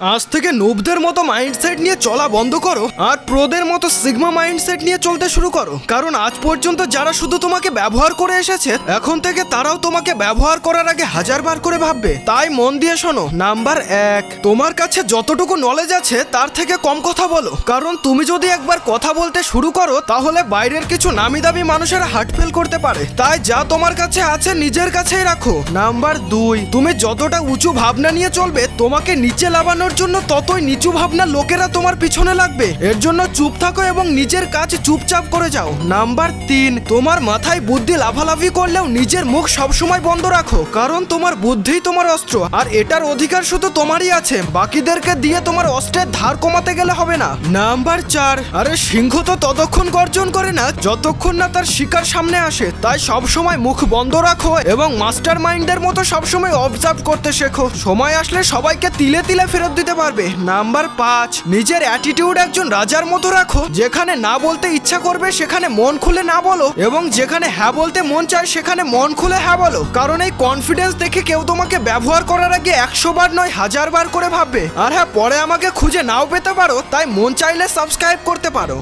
আজ থেকে নুবদের মতো মাইন্ডসেট নিয়ে চলা বন্ধ করো আর প্রোদের মতো সিগমা মাইন্ডসেট নিয়ে চলতে শুরু করো। কারণ আজ পর্যন্ত যারা শুধু তোমাকে ব্যবহার করে এসেছে, এখন থেকে তারাও তোমাকে ব্যবহার করার আগে হাজারবার করে ভাববে। তাই মন দিয়ে শোনো, নাম্বার এক, তোমার কাছে যতটুকু নলেজ আছে, তার থেকে কম কথা বলো। কারণ তুমি যদি একবার কথা বলতে শুরু করো, তাহলে বাইরের কিছু নামি দামি মানুষের হার্ট ফেল করতে পারে। তাই যা তোমার কাছে আছে, নিজের কাছেই রাখো। নাম্বার দুই, তুমি যতটা উঁচু ভাবনা নিয়ে চলবে, তোমাকে নিচে লাভানোর জন্য ততই নিচু ভাবনা লোকেরা তোমার পিছনে লাগবে। এর জন্য চুপ থাকো এবং নিজের কাজ চুপচাপ করে যাও। নাম্বার তিন, তোমার মাথায় বুদ্ধি লাফালাফি করলেও নিজের মুখ সবসময় বন্ধ রাখো, কারণ তোমার বুদ্ধিই তোমার অস্ত্র, আর এটার অধিকার শুধু তোমারই আছে। বাকিদেরকে দিয়ে তোমার অস্ত্রের ধার কমাতে গেলে হবে না। নাম্বার চার, আরে সিংহ তো ততক্ষণ গর্জন করে না, যতক্ষণ না তার শিকার সামনে আসে, তাই সব সময় মুখ বন্ধ রাখো এবং মাস্টার মাইন্ডের মতো সবসময় অবজার্ভ করতে শেখো। সময় আসলে সবাইকে তিলে তিলে ফেরত দিতে পারবে। নাম্বার পাঁচ, নিজের অ্যাটিটিউড একজন রাজার মতো রাখো। যেখানে না বলতে ইচ্ছা করবে, সেখানে মন খুলে না বলো। এবং যেখানে হ্যাঁ বলতে মন চায়, সেখানে মন খুলে হ্যাঁ বলো। কারণ এই কনফিডেন্স দেখে কেউ তোমাকে ব্যবহার করার আগে একশো বার নয়, হাজার বার করে ভাববে। আর হ্যাঁ পরে আমাকে খুঁজে নাও পেতে পারো, তাই মন চাইলে সাবস্ক্রাইব করতে পারো।